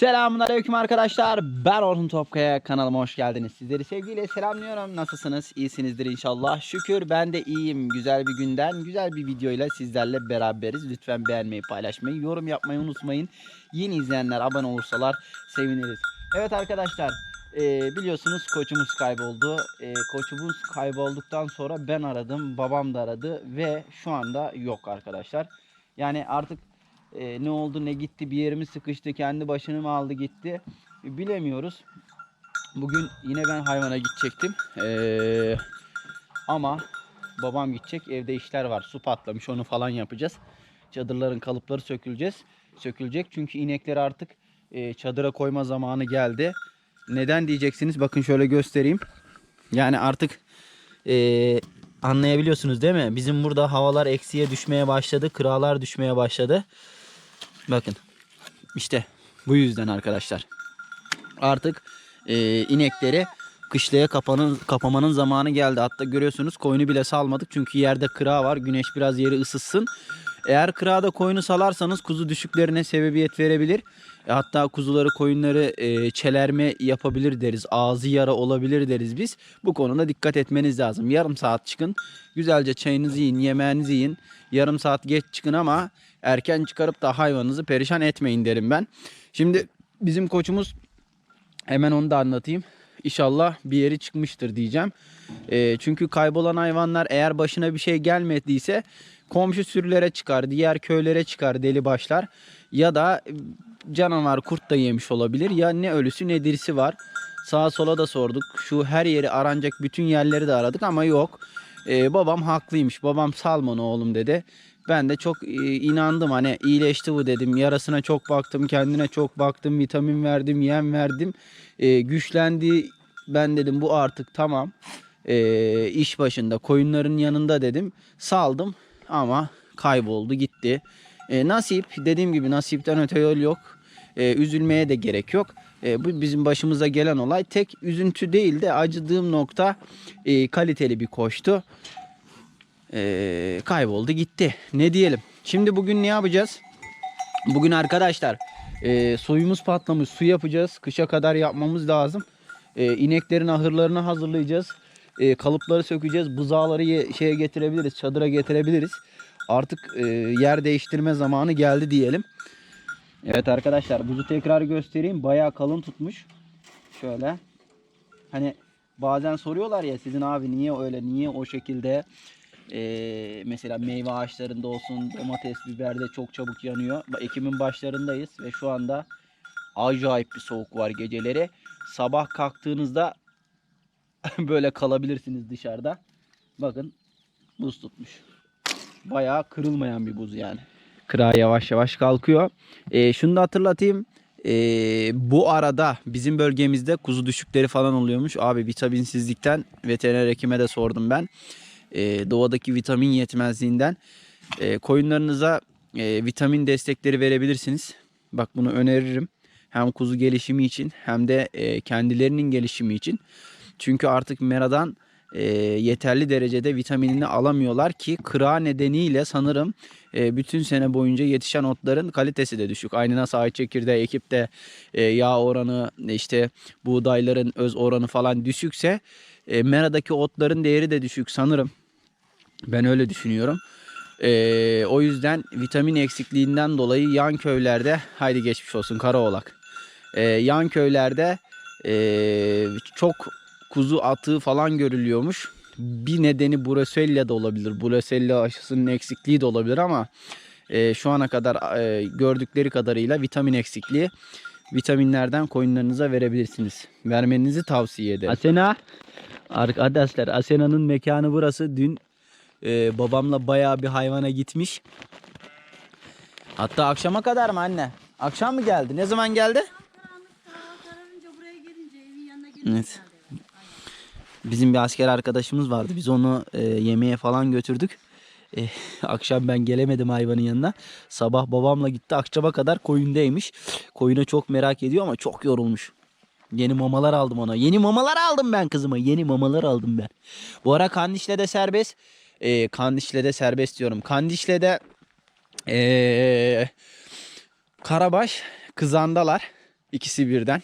Selamun Aleyküm arkadaşlar. Ben Orhun Topkaya. Kanalıma hoş geldiniz. Sizleri sevgiyle selamlıyorum. Nasılsınız? İyisinizdir inşallah. Şükür ben de iyiyim. Güzel bir günden, güzel bir videoyla sizlerle beraberiz. Lütfen beğenmeyi, paylaşmayı, yorum yapmayı unutmayın. Yeni izleyenler abone olursalar seviniriz. Evet arkadaşlar. e, biliyorsunuz koçumuz kayboldu. E, koçumuz kaybolduktan sonra ben aradım. Babam da aradı. Ve şu anda yok arkadaşlar. Yani artık e, ne oldu ne gitti bir yerimi sıkıştı kendi başını mı aldı gitti bilemiyoruz. Bugün yine ben hayvana gidecektim. Ee, ama babam gidecek evde işler var su patlamış onu falan yapacağız. Çadırların kalıpları söküleceğiz. Sökülecek çünkü inekleri artık e, çadıra koyma zamanı geldi. Neden diyeceksiniz bakın şöyle göstereyim. Yani artık e, anlayabiliyorsunuz değil mi? Bizim burada havalar eksiye düşmeye başladı. Kıralar düşmeye başladı. Bakın. işte bu yüzden arkadaşlar. Artık e, inekleri kışlaya kapanın, kapamanın zamanı geldi. Hatta görüyorsunuz koyunu bile salmadık. Çünkü yerde kıra var. Güneş biraz yeri ısıtsın. Eğer kırada koyunu salarsanız kuzu düşüklerine sebebiyet verebilir. E, hatta kuzuları koyunları e, çelerme yapabilir deriz. Ağzı yara olabilir deriz biz. Bu konuda dikkat etmeniz lazım. Yarım saat çıkın. Güzelce çayınızı yiyin, yemeğinizi yiyin. Yarım saat geç çıkın ama erken çıkarıp da hayvanınızı perişan etmeyin derim ben. Şimdi bizim koçumuz hemen onu da anlatayım. İnşallah bir yeri çıkmıştır diyeceğim. E, çünkü kaybolan hayvanlar eğer başına bir şey gelmediyse komşu sürülere çıkar, diğer köylere çıkar deli başlar. Ya da canavar kurt da yemiş olabilir. Ya ne ölüsü ne dirisi var. Sağa sola da sorduk. Şu her yeri aranacak bütün yerleri de aradık ama yok. Ee, babam haklıymış. Babam salma onu oğlum dedi. Ben de çok e, inandım hani iyileşti bu dedim. Yarasına çok baktım, kendine çok baktım, vitamin verdim, yem verdim. Ee, güçlendi. Ben dedim bu artık tamam. Ee, iş başında, koyunların yanında dedim. Saldım ama kayboldu gitti. Ee, nasip dediğim gibi nasipten öte yol yok. Ee, üzülmeye de gerek yok. Ee, bu bizim başımıza gelen olay tek üzüntü değil de acıdığım nokta e, kaliteli bir koştu. Ee, kayboldu gitti. Ne diyelim. Şimdi bugün ne yapacağız? Bugün arkadaşlar e, suyumuz patlamış. Su yapacağız. Kışa kadar yapmamız lazım. E, ineklerin ahırlarını hazırlayacağız. E, kalıpları sökeceğiz. Buzağları ye- şeye getirebiliriz. Çadıra getirebiliriz. Artık e, yer değiştirme zamanı geldi diyelim. Evet arkadaşlar buzu tekrar göstereyim. Bayağı kalın tutmuş. Şöyle. Hani bazen soruyorlar ya sizin abi niye öyle niye o şekilde Ee, mesela meyve ağaçlarında olsun domates biberde çok çabuk yanıyor. Ekim'in başlarındayız ve şu anda acayip bir soğuk var geceleri. Sabah kalktığınızda böyle kalabilirsiniz dışarıda. Bakın buz tutmuş. Bayağı kırılmayan bir buz yani. Kıra yavaş yavaş kalkıyor. Ee, şunu da hatırlatayım. Ee, bu arada bizim bölgemizde kuzu düşükleri falan oluyormuş. Abi vitaminsizlikten veteriner hekime de sordum ben. Ee, doğadaki vitamin yetmezliğinden Ee, koyunlarınıza e, vitamin destekleri verebilirsiniz. Bak bunu öneririm. Hem kuzu gelişimi için hem de e, kendilerinin gelişimi için. Çünkü artık meradan e, yeterli derecede vitaminini alamıyorlar ki kıra nedeniyle sanırım e, bütün sene boyunca yetişen otların kalitesi de düşük. Aynı nasıl ay çekirdeği ekip e, yağ oranı işte buğdayların öz oranı falan düşükse e, meradaki otların değeri de düşük sanırım. Ben öyle düşünüyorum. E, o yüzden vitamin eksikliğinden dolayı yan köylerde haydi geçmiş olsun Karaoğlak. E, yan köylerde e, çok kuzu atığı falan görülüyormuş. Bir nedeni Brusella da olabilir. Brusella aşısının eksikliği de olabilir ama e, şu ana kadar e, gördükleri kadarıyla vitamin eksikliği vitaminlerden koyunlarınıza verebilirsiniz. Vermenizi tavsiye ederim. Asena arkadaşlar Asena'nın mekanı burası. Dün e, babamla bayağı bir hayvana gitmiş. Hatta akşama kadar mı anne? Akşam mı geldi? Ne zaman geldi? Evet. Bizim bir asker arkadaşımız vardı. Biz onu e, yemeğe falan götürdük. E, akşam ben gelemedim hayvanın yanına. Sabah babamla gitti. Akşama kadar koyundaymış. Koyuna çok merak ediyor ama çok yorulmuş. Yeni mamalar aldım ona. Yeni mamalar aldım ben kızıma. Yeni mamalar aldım ben. Bu ara Kandişle'de serbest. E, Kandişle'de serbest diyorum. Kandişle'de e, Karabaş kızandalar. İkisi birden.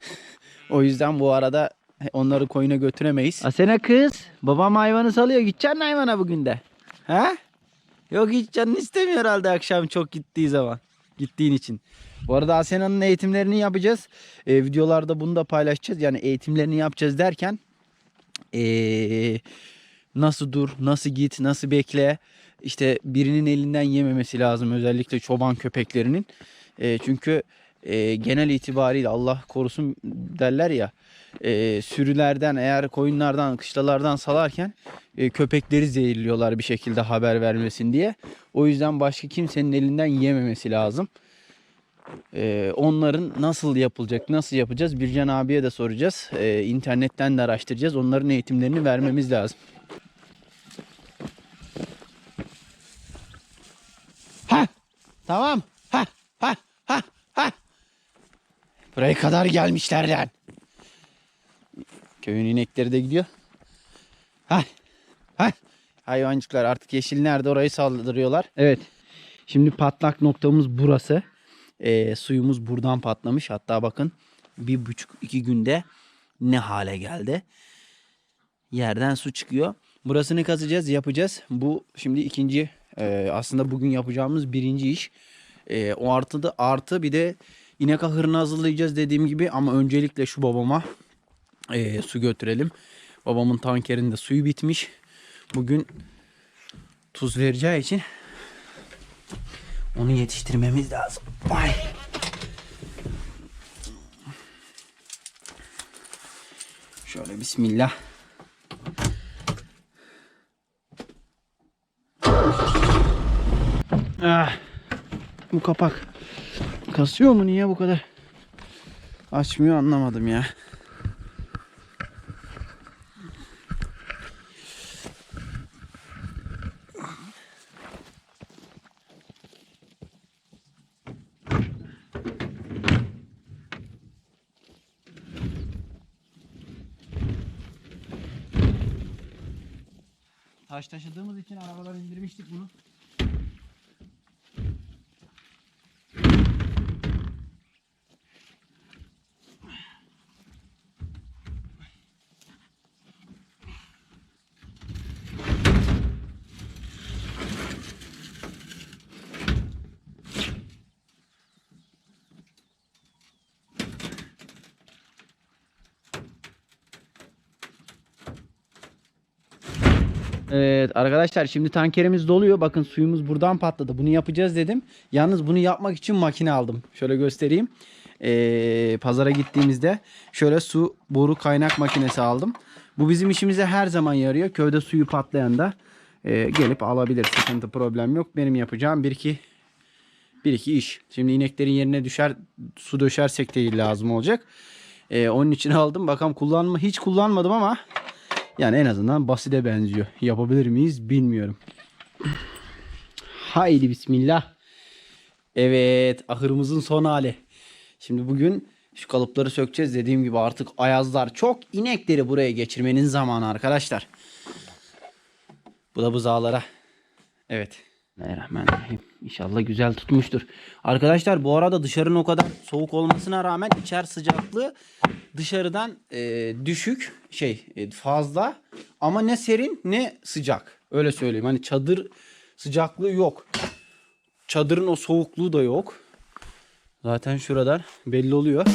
o yüzden bu arada onları koyuna götüremeyiz. Asena kız. Babam hayvanı salıyor. Gideceksin hayvana bugün de. He? Yok hiç canın istemiyor herhalde akşam çok gittiği zaman. Gittiğin için. Bu arada Asena'nın eğitimlerini yapacağız. Ee, videolarda bunu da paylaşacağız. Yani eğitimlerini yapacağız derken ee, nasıl dur, nasıl git, nasıl bekle. İşte birinin elinden yememesi lazım özellikle çoban köpeklerinin. Ee, çünkü e, genel itibariyle Allah korusun derler ya e, sürülerden eğer koyunlardan kışlalardan salarken e, köpekleri zehirliyorlar bir şekilde haber vermesin diye. O yüzden başka kimsenin elinden yememesi lazım. E, onların nasıl yapılacak, nasıl yapacağız? Bircan abiye de soracağız. E, internetten de araştıracağız. Onların eğitimlerini vermemiz lazım. Ha, tamam. Ha, ha, ha, ha. Buraya kadar gelmişler lan. Köyün inekleri de gidiyor. Ha, ha. Hayvancıklar artık yeşil nerede orayı saldırıyorlar. Evet. Şimdi patlak noktamız burası. Ee, suyumuz buradan patlamış. Hatta bakın bir buçuk iki günde ne hale geldi. Yerden su çıkıyor. Burasını kazacağız, yapacağız. Bu şimdi ikinci e, aslında bugün yapacağımız birinci iş. E, o artı da artı bir de inek ahırını hazırlayacağız dediğim gibi ama öncelikle şu babama e, su götürelim. Babamın tankerinde suyu bitmiş. Bugün tuz vereceği için onu yetiştirmemiz lazım. Ay. Şöyle bismillah. Ah. Bu kapak kasıyor mu niye bu kadar? Açmıyor anlamadım ya. Taş taşıdığımız için arabadan indirmiştik bunu. Evet arkadaşlar şimdi tankerimiz doluyor. Bakın suyumuz buradan patladı. Bunu yapacağız dedim. Yalnız bunu yapmak için makine aldım. Şöyle göstereyim. Ee, pazara gittiğimizde şöyle su boru kaynak makinesi aldım. Bu bizim işimize her zaman yarıyor. Köyde suyu patlayan da e, gelip alabilir. Sıkıntı problem yok. Benim yapacağım bir iki bir iki iş. Şimdi ineklerin yerine düşer su döşersek de lazım olacak. Ee, onun için aldım. Bakalım kullanma hiç kullanmadım ama yani en azından basite benziyor. Yapabilir miyiz bilmiyorum. Haydi bismillah. Evet ahırımızın son hali. Şimdi bugün şu kalıpları sökeceğiz. Dediğim gibi artık ayazlar çok. inekleri buraya geçirmenin zamanı arkadaşlar. Bu da buzağlara. Evet. Bismillahirrahmanirrahim. İnşallah güzel tutmuştur. Arkadaşlar bu arada dışarının o kadar soğuk olmasına rağmen içer sıcaklığı dışarıdan e, düşük şey e, fazla ama ne serin ne sıcak. Öyle söyleyeyim. Hani çadır sıcaklığı yok. Çadırın o soğukluğu da yok. Zaten şuradan belli oluyor.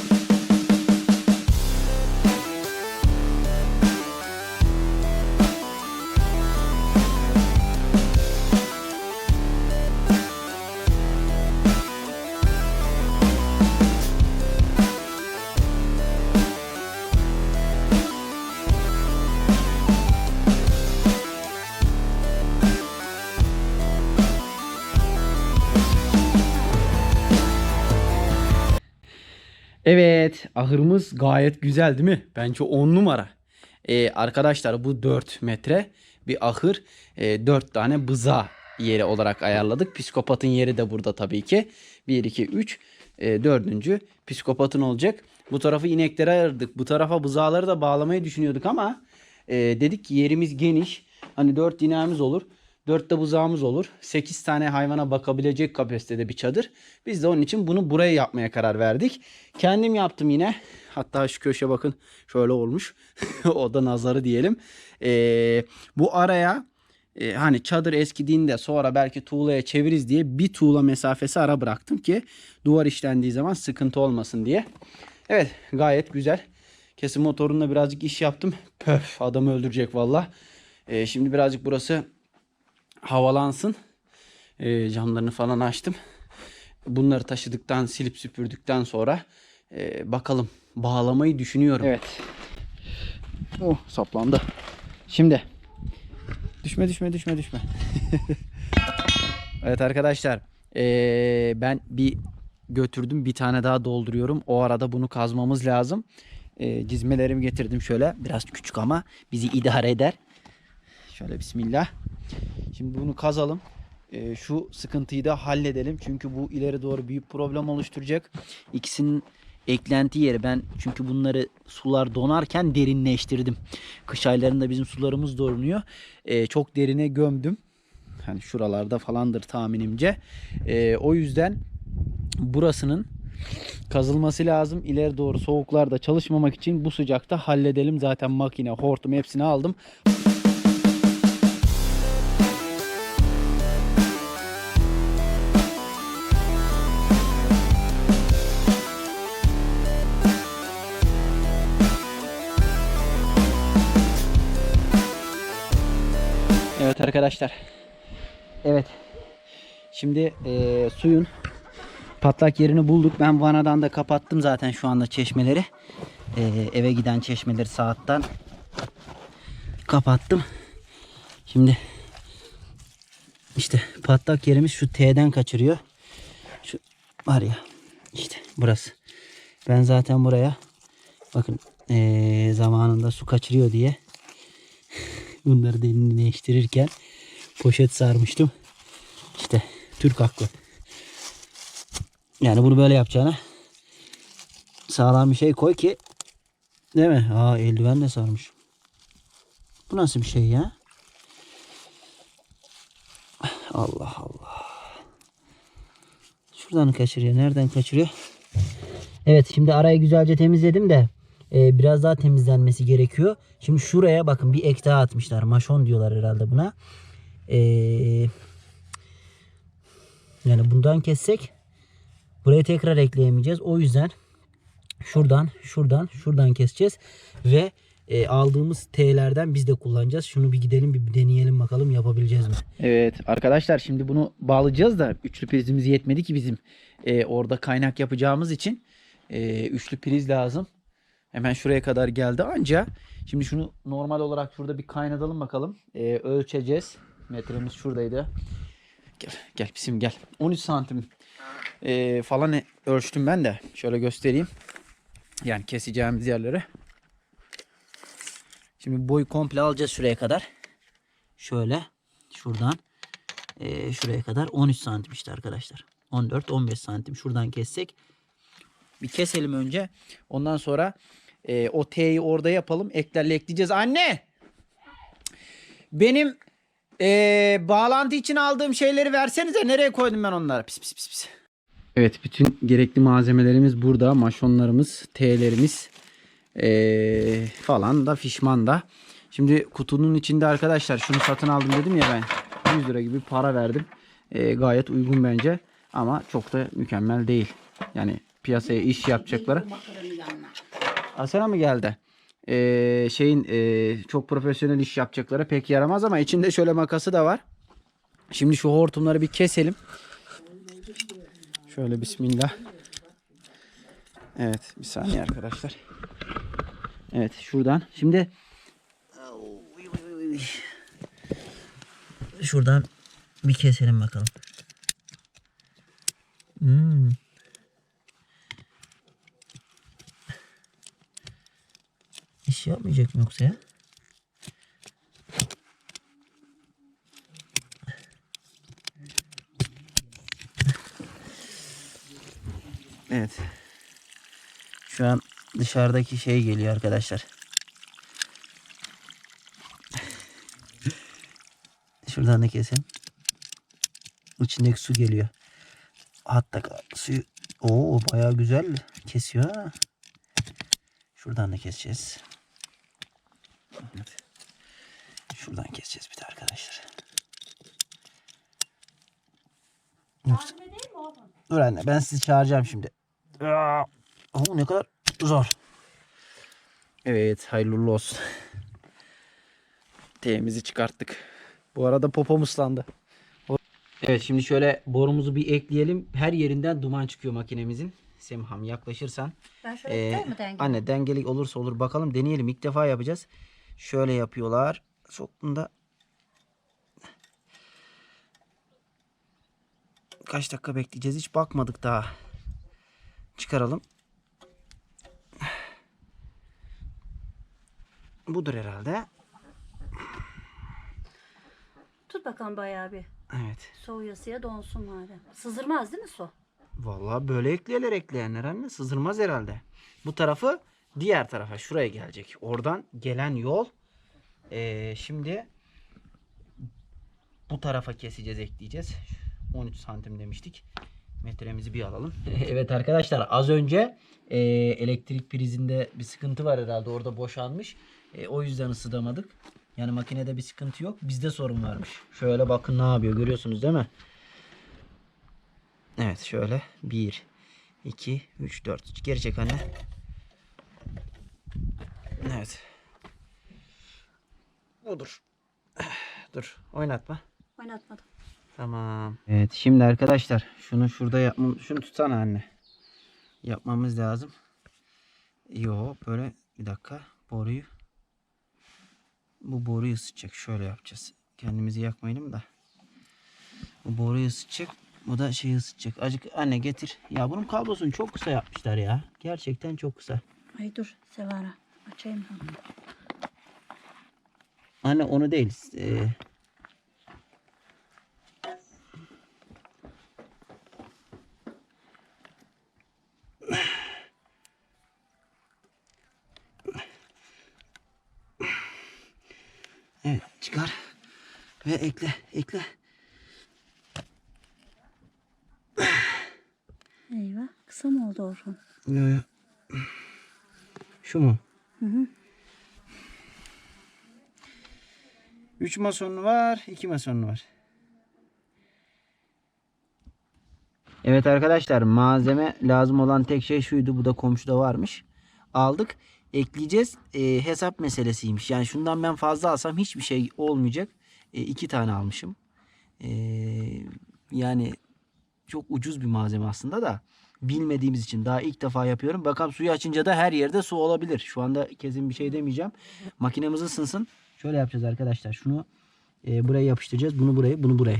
Evet ahırımız gayet güzel değil mi? Bence 10 numara. Ee, arkadaşlar bu 4 metre bir ahır. E, 4 tane bıza yeri olarak ayarladık. Psikopatın yeri de burada tabii ki. 1, 2, 3. E, dördüncü psikopatın olacak. Bu tarafı ineklere ayırdık. Bu tarafa bızaları da bağlamayı düşünüyorduk ama e, dedik ki yerimiz geniş. Hani 4 ineğimiz olur. 4 de buzağımız olur. 8 tane hayvana bakabilecek kapasitede bir çadır. Biz de onun için bunu buraya yapmaya karar verdik. Kendim yaptım yine. Hatta şu köşe bakın şöyle olmuş. o da nazarı diyelim. Ee, bu araya e, hani çadır eskidiğinde sonra belki tuğlaya çeviririz diye bir tuğla mesafesi ara bıraktım ki duvar işlendiği zaman sıkıntı olmasın diye. Evet gayet güzel. Kesim motorunda birazcık iş yaptım. Pöf adamı öldürecek valla. Ee, şimdi birazcık burası havalansın. Ee, camlarını falan açtım. Bunları taşıdıktan silip süpürdükten sonra e, bakalım bağlamayı düşünüyorum. Evet. Oh saplandı. Şimdi Düşme düşme düşme düşme. evet arkadaşlar. ee, ben bir götürdüm. Bir tane daha dolduruyorum. O arada bunu kazmamız lazım. Ee, cizmelerimi getirdim şöyle. Biraz küçük ama bizi idare eder. Şöyle bismillah. Şimdi bunu kazalım. Ee, şu sıkıntıyı da halledelim. Çünkü bu ileri doğru büyük problem oluşturacak. İkisinin eklenti yeri. Ben çünkü bunları sular donarken derinleştirdim. Kış aylarında bizim sularımız donuyor. Ee, çok derine gömdüm. Hani şuralarda falandır tahminimce. Ee, o yüzden burasının kazılması lazım. İleri doğru soğuklarda çalışmamak için bu sıcakta halledelim. Zaten makine, hortum hepsini aldım. Arkadaşlar. Evet. Şimdi eee, suyun patlak yerini bulduk. Ben vanadan da kapattım zaten şu anda çeşmeleri. Eee, eve giden çeşmeleri saatten kapattım. Şimdi işte patlak yerimiz şu T'den kaçırıyor. Şu var ya işte burası. Ben zaten buraya bakın eee, zamanında su kaçırıyor diye bunları derinleştirirken poşet sarmıştım. İşte Türk haklı. Yani bunu böyle yapacağına sağlam bir şey koy ki değil mi? Aa eldiven de sarmış. Bu nasıl bir şey ya? Allah Allah. Şuradan kaçırıyor. Nereden kaçırıyor? Evet şimdi arayı güzelce temizledim de e, biraz daha temizlenmesi gerekiyor. Şimdi şuraya bakın bir ek daha atmışlar. Maşon diyorlar herhalde buna. E, yani bundan kessek buraya tekrar ekleyemeyeceğiz. O yüzden şuradan, şuradan, şuradan keseceğiz ve e, aldığımız T'lerden biz de kullanacağız. Şunu bir gidelim bir deneyelim bakalım yapabileceğiz mi? Evet arkadaşlar şimdi bunu bağlayacağız da üçlü prizimiz yetmedi ki bizim e, orada kaynak yapacağımız için e, üçlü priz lazım. Hemen şuraya kadar geldi anca. Şimdi şunu normal olarak şurada bir kaynatalım bakalım. E, ölçeceğiz. Metremiz şuradaydı. Gel gel bizim gel. 13 santim e, falan ölçtüm ben de. Şöyle göstereyim. Yani keseceğimiz yerlere. Şimdi boyu komple alacağız şuraya kadar. Şöyle şuradan e, şuraya kadar 13 santim işte arkadaşlar. 14-15 santim şuradan kessek. Bir keselim önce. Ondan sonra e, o T'yi orada yapalım. Eklerle ekleyeceğiz. Anne! Benim e, bağlantı için aldığım şeyleri versenize. Nereye koydum ben onları? Pis pis pis pis. Evet bütün gerekli malzemelerimiz burada. Maşonlarımız, T'lerimiz ee, falan da fişman da. Şimdi kutunun içinde arkadaşlar şunu satın aldım dedim ya ben. 100 lira gibi para verdim. Ee, gayet uygun bence. Ama çok da mükemmel değil. Yani piyasaya iş yapacaklara. Asena mı geldi? Ee, şeyin e, çok profesyonel iş yapacaklara pek yaramaz ama içinde şöyle makası da var. Şimdi şu hortumları bir keselim. Şöyle bismillah. Evet bir saniye arkadaşlar. Evet şuradan. Şimdi şuradan bir keselim bakalım. Hmm. İş yapmayacak mı yoksa ya? Evet. Şu an dışarıdaki şey geliyor arkadaşlar. Şuradan da keselim. İçindeki su geliyor. Hatta suyu Oo bayağı güzel kesiyor. Şuradan da keseceğiz. Evet. Şuradan keseceğiz bir de arkadaşlar. Mi? Dur anne ben sizi çağıracağım şimdi. Aa, ne kadar zor. Evet hayırlı olsun. T'mizi çıkarttık. Bu arada popom ıslandı. Evet şimdi şöyle borumuzu bir ekleyelim. Her yerinden duman çıkıyor makinemizin. Semham yaklaşırsan. Ben şöyle Ee, tutayım mı denge? anne dengeli olursa olur. Bakalım deneyelim. İlk defa yapacağız. Şöyle yapıyorlar. Soktuğunda kaç dakika bekleyeceğiz? Hiç bakmadık daha. Çıkaralım. Budur herhalde. Tut bakalım bayağı bir. Evet. Soğuyasıya donsun madem. Sızdırmaz değil mi su? Vallahi böyle ekleyeler ekleyenler anne sızırmaz herhalde. Bu tarafı diğer tarafa şuraya gelecek. Oradan gelen yol eee, şimdi bu tarafa keseceğiz ekleyeceğiz. 13 santim demiştik. Metremizi bir alalım. evet arkadaşlar az önce eee, elektrik prizinde bir sıkıntı var herhalde orada boşalmış. E, o yüzden ısıtamadık. Yani makinede bir sıkıntı yok. Bizde sorun varmış. Şöyle bakın ne yapıyor görüyorsunuz değil mi? Evet şöyle 1 2 3 4 geri çek anne. Evet. Odur. Dur oynatma. Oynatmadım. Tamam. Evet şimdi arkadaşlar şunu şurada yapmam şunu tutsana anne. Yapmamız lazım. Yo böyle bir dakika boruyu bu boruyu ısıtacak. Şöyle yapacağız. Kendimizi yakmayalım da. Bu boruyu ısıtacak. Bu da şeyi ısıtacak. Acık anne getir. Ya bunun kablosunu çok kısa yapmışlar ya. Gerçekten çok kısa. Ay dur Sevara. Açayım onu. Anne onu değil. Ee, Evet çıkar ve ekle ekle. Eyvah. Kısa mı oldu Orhun? Yo, yo. Şu mu? 3 masonlu var, 2 masonlu var. Evet arkadaşlar malzeme lazım olan tek şey şuydu. Bu da komşuda varmış. Aldık. Ekleyeceğiz. Ee, hesap meselesiymiş. Yani şundan ben fazla alsam hiçbir şey olmayacak. Ee, iki tane almışım. Ee, yani çok ucuz bir malzeme aslında da bilmediğimiz için daha ilk defa yapıyorum. Bakalım suyu açınca da her yerde su olabilir. Şu anda kesin bir şey demeyeceğim. Makinemiz ısınsın. Şöyle yapacağız arkadaşlar. Şunu e, buraya yapıştıracağız. Bunu buraya, bunu buraya.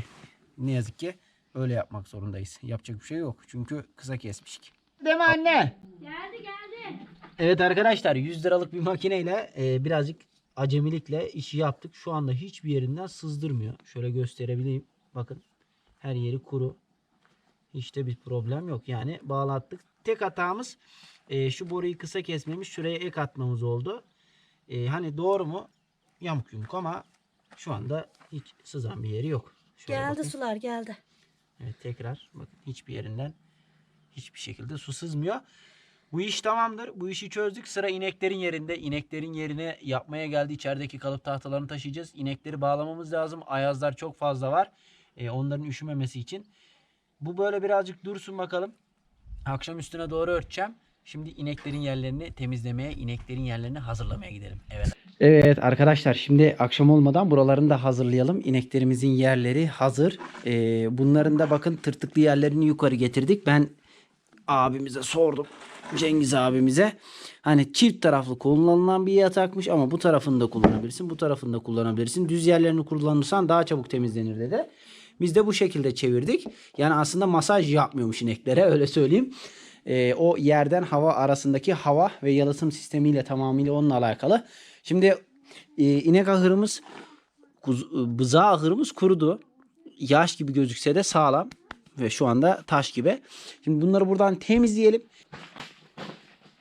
Ne yazık ki öyle yapmak zorundayız. Yapacak bir şey yok. Çünkü kısa kesmişik. Değil mi anne? Geldi geldi. Evet arkadaşlar 100 liralık bir makineyle e, birazcık acemilikle işi yaptık. Şu anda hiçbir yerinden sızdırmıyor. Şöyle gösterebileyim. Bakın her yeri kuru. Hiç de bir problem yok. Yani bağlattık. Tek hatamız e, şu boruyu kısa kesmemiş. Şuraya ek atmamız oldu. E, hani doğru mu? Yamuk yumuk ama şu anda hiç sızan bir yeri yok. Şöyle Geldi bakın. sular geldi. Evet tekrar bakın hiçbir yerinden hiçbir şekilde su sızmıyor. Bu iş tamamdır. Bu işi çözdük. Sıra ineklerin yerinde. İneklerin yerine yapmaya geldi. İçerideki kalıp tahtalarını taşıyacağız. İnekleri bağlamamız lazım. Ayazlar çok fazla var. Ee, onların üşümemesi için. Bu böyle birazcık dursun bakalım. Akşam üstüne doğru örteceğim. Şimdi ineklerin yerlerini temizlemeye, ineklerin yerlerini hazırlamaya gidelim. Evet. Evet arkadaşlar şimdi akşam olmadan buralarını da hazırlayalım. İneklerimizin yerleri hazır. Ee, bunların da bakın tırtıklı yerlerini yukarı getirdik. Ben abimize sordum. Cengiz abimize. Hani çift taraflı kullanılan bir yatakmış ama bu tarafını da kullanabilirsin. Bu tarafını da kullanabilirsin. Düz yerlerini kullanırsan daha çabuk temizlenir dedi. Biz de bu şekilde çevirdik. Yani aslında masaj yapmıyormuş ineklere öyle söyleyeyim. Ee, o yerden hava arasındaki hava ve yalıtım sistemiyle tamamıyla onunla alakalı. Şimdi e, inek ahırımız kuz- bıza ahırımız kurudu. Yaş gibi gözükse de sağlam ve şu anda taş gibi. Şimdi bunları buradan temizleyelim.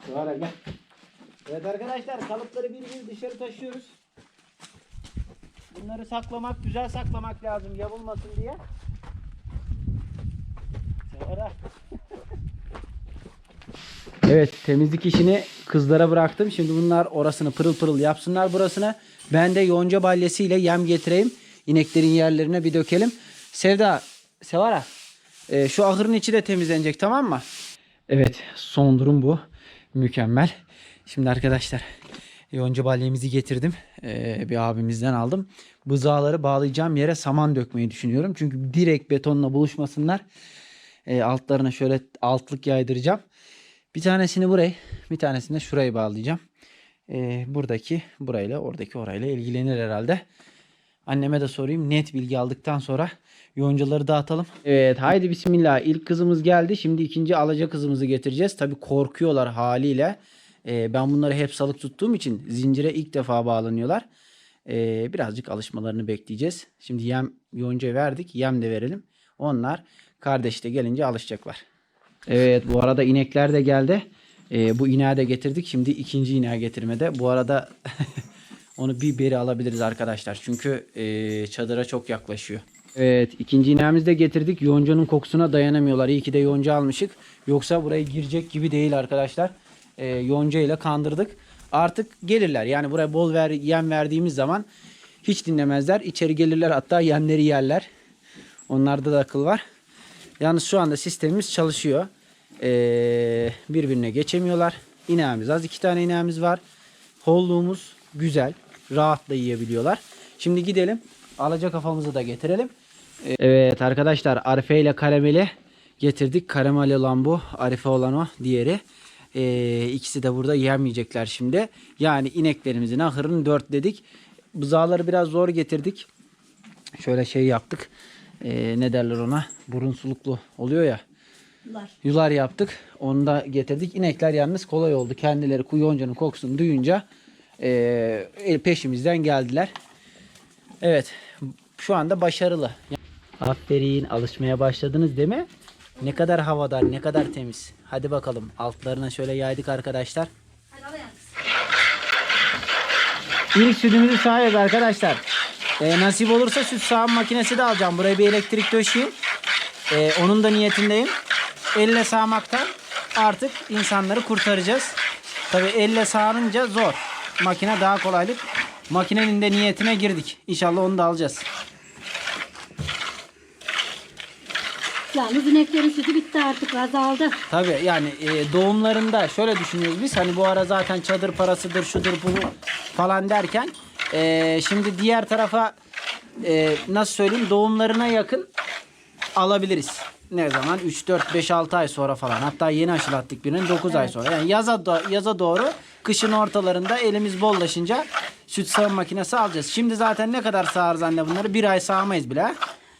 gel. Evet arkadaşlar kalıpları bir bir dışarı taşıyoruz. Bunları saklamak, güzel saklamak lazım yamulmasın diye. Sevara. Evet temizlik işini kızlara bıraktım. Şimdi bunlar orasını pırıl pırıl yapsınlar burasını. Ben de yonca balyasıyla yem getireyim. İneklerin yerlerine bir dökelim. Sevda, Sevara e, şu ahırın içi de temizlenecek tamam mı? Evet son durum bu. Mükemmel. Şimdi arkadaşlar yonca balyamızı getirdim. E, bir abimizden aldım. Buzağları bağlayacağım yere saman dökmeyi düşünüyorum. Çünkü direkt betonla buluşmasınlar. E, altlarına şöyle altlık yaydıracağım. Bir tanesini buraya, bir tanesini de şuraya bağlayacağım. Ee, buradaki burayla, oradaki orayla ilgilenir herhalde. Anneme de sorayım. Net bilgi aldıktan sonra yoncaları dağıtalım. Evet haydi bismillah. İlk kızımız geldi. Şimdi ikinci alaca kızımızı getireceğiz. Tabi korkuyorlar haliyle. Ee, ben bunları hep salık tuttuğum için zincire ilk defa bağlanıyorlar. Ee, birazcık alışmalarını bekleyeceğiz. Şimdi yem yonca verdik. Yem de verelim. Onlar kardeş de gelince alışacaklar. Evet bu arada inekler de geldi. Ee, bu ineği de getirdik. Şimdi ikinci ineği getirmede. Bu arada onu bir beri alabiliriz arkadaşlar. Çünkü e, çadıra çok yaklaşıyor. Evet ikinci ineğimizi de getirdik. Yonca'nın kokusuna dayanamıyorlar. İyi ki de yonca almışık. Yoksa buraya girecek gibi değil arkadaşlar. E, yonca ile kandırdık. Artık gelirler. Yani buraya bol ver, yem verdiğimiz zaman hiç dinlemezler. İçeri gelirler hatta yemleri yerler. Onlarda da akıl var. Yalnız şu anda sistemimiz çalışıyor. Ee, birbirine geçemiyorlar. İneğimiz az. iki tane ineğimiz var. Holluğumuz güzel. Rahatla yiyebiliyorlar. Şimdi gidelim. Alaca kafamızı da getirelim. Ee, Evet arkadaşlar Arife ile Karameli getirdik. Karameli olan bu. Arife olan o. Diğeri. Ee, ikisi de burada yemeyecekler şimdi. Yani ineklerimizin ahırını dört dedik. Buzağları biraz zor getirdik. Şöyle şey yaptık. Ee, ne derler ona? Burun suluklu oluyor ya. Bunlar. Yular yaptık. Onu da getirdik. İnekler yalnız kolay oldu. Kendileri kuyoncanın kokusunu duyunca e, peşimizden geldiler. Evet. Şu anda başarılı. Aferin. Alışmaya başladınız değil mi? Ne kadar havadar, ne kadar temiz. Hadi bakalım. Altlarına şöyle yaydık arkadaşlar. İlk sütümüzü sağıyoruz arkadaşlar. Ee, nasip olursa süt sağım makinesi de alacağım. Buraya bir elektrik döşeyim. Ee, onun da niyetindeyim. Elle sağmaktan artık insanları kurtaracağız. Tabi elle sağınınca zor. Makine daha kolaylık. Makinenin de niyetine girdik. İnşallah onu da alacağız. Yalnız ineklerin sütü bitti artık azaldı. Tabi yani e, doğumlarında şöyle düşünüyoruz biz. Hani bu ara zaten çadır parasıdır, şudur bu falan derken e, şimdi diğer tarafa e, nasıl söyleyeyim doğumlarına yakın alabiliriz. Ne zaman? 3, 4, 5, 6 ay sonra falan. Hatta yeni aşılattık birinin 9 ay sonra. Yani yaza, do- yaza doğru kışın ortalarında elimiz bollaşınca süt sağım makinesi alacağız. Şimdi zaten ne kadar sağarız anne bunları? Bir ay sağamayız bile.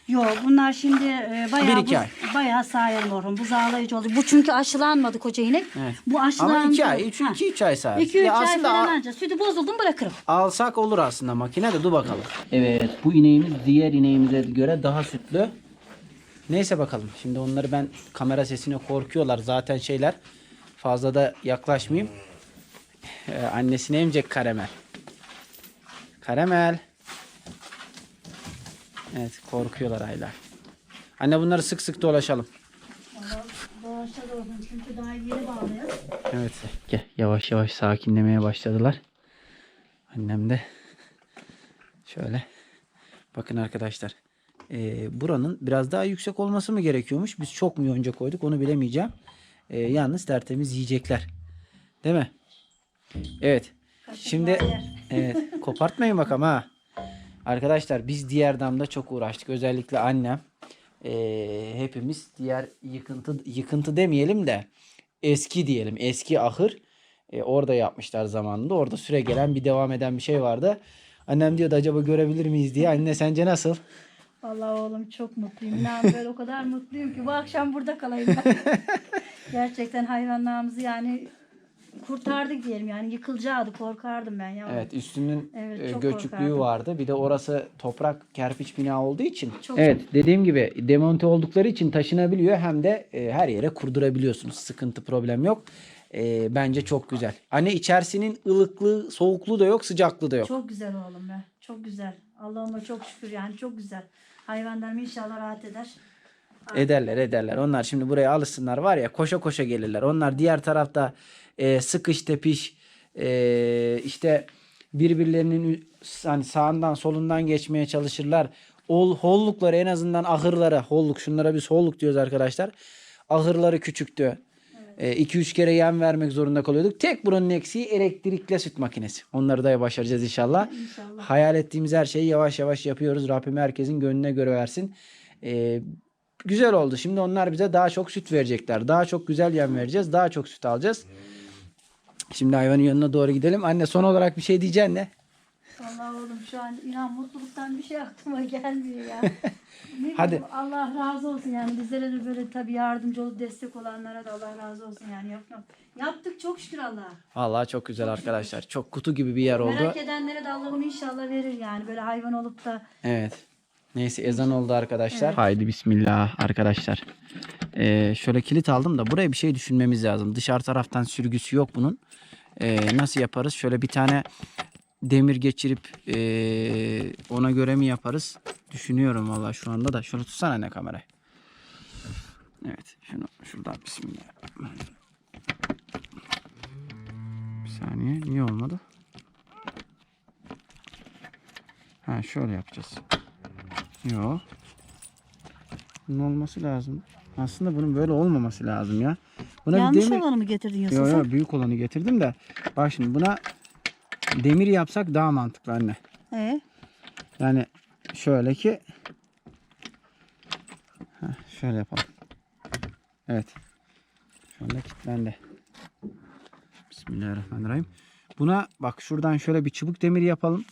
Yok bunlar şimdi e, Bir bayağı iki bu, ay. bayağı sağır morun. Bu zağlayıcı oldu. Bu çünkü aşılanmadı koca inek. Evet. Bu aşılandı. Ama 2 ay, 2-3 ay sağarız. 2-3 Ya ay aslında falan anca. Sütü bozuldum bırakırım. Alsak olur aslında makine de dur bakalım. Evet bu ineğimiz diğer ineğimize göre daha sütlü. Neyse bakalım. Şimdi onları ben kamera sesine korkuyorlar. Zaten şeyler fazla da yaklaşmayayım. Ee, annesini emecek karamel. Karamel. Evet korkuyorlar Ayla. Anne bunları sık sık dolaşalım. Doğdum çünkü daha yeni bağlıyoruz. Evet. Gel, yavaş yavaş sakinlemeye başladılar. Annem de şöyle. Bakın arkadaşlar. Ee, buranın biraz daha yüksek olması mı gerekiyormuş? Biz çok mu yonca koyduk onu bilemeyeceğim. Ee, yalnız tertemiz yiyecekler. Değil mi? Evet. Şimdi evet, kopartmayın bakalım ha. Arkadaşlar biz diğer damda çok uğraştık. Özellikle annem. Ee, hepimiz diğer yıkıntı yıkıntı demeyelim de eski diyelim. Eski ahır. Ee, orada yapmışlar zamanında. Orada süre gelen bir devam eden bir şey vardı. Annem diyordu acaba görebilir miyiz diye. Anne sence nasıl? Vallahi oğlum çok mutluyum. İnan böyle o kadar mutluyum ki bu akşam burada kalayım ben. Gerçekten hayvanlarımızı yani kurtardık diyelim yani yıkılacaktı korkardım ben ya. Evet üstünün Evet, e, çok göçüklüğü korkardım. vardı. Bir de orası toprak kerpiç bina olduğu için. Çok- evet dediğim gibi demonte oldukları için taşınabiliyor. Hem de e, her yere kurdurabiliyorsunuz. Sıkıntı problem yok. E, bence çok güzel. Anne içerisinin ılıklığı soğukluğu da yok sıcaklığı da yok. Çok güzel oğlum be. Çok güzel. Allah'ıma çok şükür yani çok güzel. Hayvanlarım inşallah rahat eder. Ederler ederler. Onlar şimdi buraya alışsınlar var ya koşa koşa gelirler. Onlar diğer tarafta e, sıkış tepiş e, işte birbirlerinin hani sağından solundan geçmeye çalışırlar. Ol, hollukları en azından ahırları holluk şunlara biz holluk diyoruz arkadaşlar. Ahırları küçüktü. 2-3 kere yem vermek zorunda kalıyorduk. Tek buranın eksiği elektrikle süt makinesi. Onları da başaracağız inşallah. İnşallah. Hayal ettiğimiz her şeyi yavaş yavaş yapıyoruz. Rabbim herkesin gönlüne göre versin. Ee, güzel oldu. Şimdi onlar bize daha çok süt verecekler. Daha çok güzel yem vereceğiz. Daha çok süt alacağız. Şimdi hayvanın yanına doğru gidelim. Anne son olarak bir şey diyeceksin ne? Vallahi oğlum şu an inan mutluluktan bir şey aklıma gelmiyor ya. Ne bileyim, Hadi. Allah razı olsun yani bizlere de böyle tabii yardımcı olup destek olanlara da Allah razı olsun yani yapmak. Yaptık çok şükür Allah'a. Vallahi çok güzel arkadaşlar. Çok kutu gibi bir yer oldu. Merak edenlere de Allah'ım inşallah verir yani böyle hayvan olup da Evet. Neyse ezan oldu arkadaşlar. Haydi bismillah arkadaşlar. Ee, şöyle kilit aldım da buraya bir şey düşünmemiz lazım. Dışarı taraftan sürgüsü yok bunun. Ee, nasıl yaparız? Şöyle bir tane demir geçirip ee, ona göre mi yaparız? Düşünüyorum valla şu anda da. Şunu tutsana ne kamerayı. Evet. Şunu şuradan bismillah. Bir saniye. Niye olmadı? Ha şöyle yapacağız. Yok. Bunun olması lazım. Aslında bunun böyle olmaması lazım ya. Buna bir demir... olanı mı getirdin Yusuf? Yok yok büyük olanı getirdim de. Bak şimdi buna demir yapsak daha mantıklı anne. Ee? Yani şöyle ki Heh, şöyle yapalım. Evet. Şu anda kilitlendi. Bismillahirrahmanirrahim. Buna bak şuradan şöyle bir çubuk demir yapalım.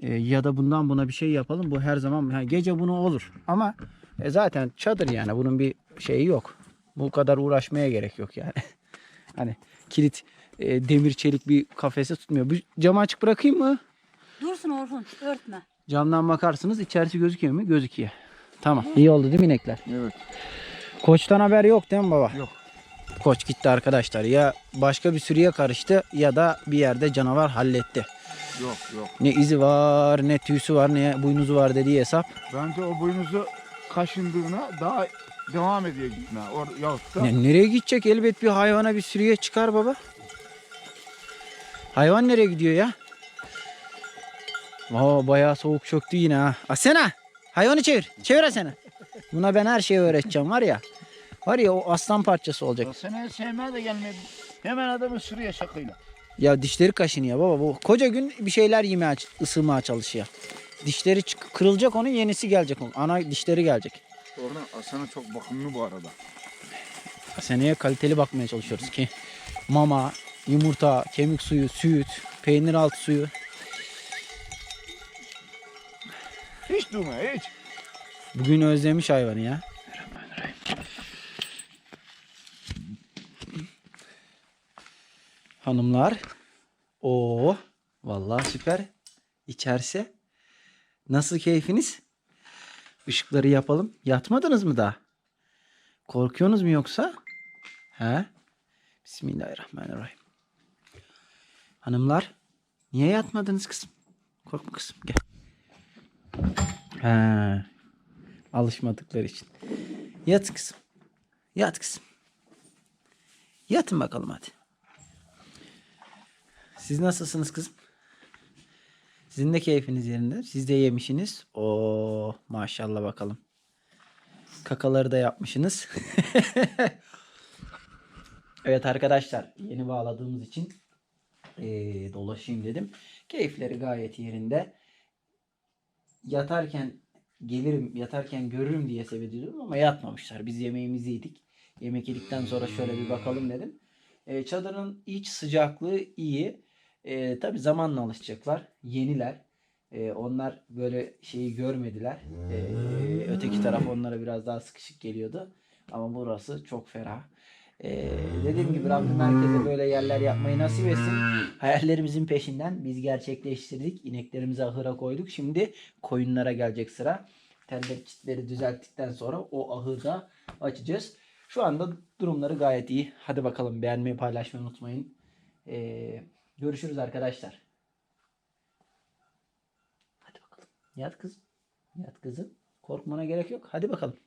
Ee, ya da bundan buna bir şey yapalım. Bu her zaman ha, gece bunu olur. Ama e, zaten çadır yani bunun bir şeyi yok. Bu kadar uğraşmaya gerek yok yani. hani kilit e, demir çelik bir kafese tutmuyor. Bu camı açık bırakayım mı? Dursun Orhun örtme. Camdan bakarsınız içerisi gözüküyor mu? Gözüküyor. Tamam. İyi oldu değil mi inekler? Evet. Koçtan haber yok değil mi baba? Yok. Koç gitti arkadaşlar. Ya başka bir sürüye karıştı ya da bir yerde canavar halletti. Yok yok. Ne izi var, ne tüysü var, ne boynuzu var dediği hesap. Bence o boynuzu kaşındığına daha devam ediyor gitme. Or da Ne, nereye gidecek? Elbet bir hayvana bir sürüye çıkar baba. Hayvan nereye gidiyor ya? Oo, bayağı soğuk çöktü yine ha. Asena! Hayvanı çevir. Çevir Asena. Buna ben her şeyi öğreteceğim var ya. Var ya o aslan parçası olacak. o seni sevmeye de gelmedi. Hemen adamı sürüyor şakıyla. Ya dişleri kaşınıyor baba. Bu koca gün bir şeyler yemeye, ısırmaya çalışıyor. Dişleri kırılacak onun yenisi gelecek. Ana dişleri gelecek. Orada Aslan'a çok bakımlı bu arada. Seneye kaliteli bakmaya çalışıyoruz ki mama, yumurta, kemik suyu, süt, peynir altı suyu. Hiç durma hiç. Bugün özlemiş hayvanı ya. Hanımlar. o vallahi süper. İçerse. Nasıl keyfiniz? Işıkları yapalım. Yatmadınız mı daha? Korkuyorsunuz mu yoksa? He? Bismillahirrahmanirrahim. Hanımlar. Niye yatmadınız kızım? Korkma kızım gel. He. Alışmadıkları için. Yat kızım. Yat kızım. Yatın bakalım hadi. Siz nasılsınız kızım? Sizin de keyfiniz yerinde. Siz de yemişsiniz. Oo maşallah bakalım. Kakaları da yapmışsınız. evet arkadaşlar yeni bağladığımız için eee, dolaşayım dedim. Keyifleri gayet yerinde. Yatarken gelirim, yatarken görürüm diye seviniyordum ama yatmamışlar. Biz yemeğimizi yedik. Yemek yedikten sonra şöyle bir bakalım dedim. Eee, çadırın iç sıcaklığı iyi. Eee Tabi zamanla alışacaklar. Yeniler. Eee, onlar böyle şeyi görmediler. Eee, öteki taraf onlara biraz daha sıkışık geliyordu. Ama burası çok ferah. Eee, dediğim gibi Rabbim herkese böyle yerler yapmayı nasip etsin. Hayallerimizin peşinden biz gerçekleştirdik. İneklerimizi ahıra koyduk. Şimdi koyunlara gelecek sıra. Tellek çitleri düzelttikten sonra o ahırda açacağız. Şu anda durumları gayet iyi. Hadi bakalım beğenmeyi paylaşmayı unutmayın. Ee, görüşürüz arkadaşlar. Hadi bakalım. Yat kızım. Yat kızım. Korkmana gerek yok. Hadi bakalım.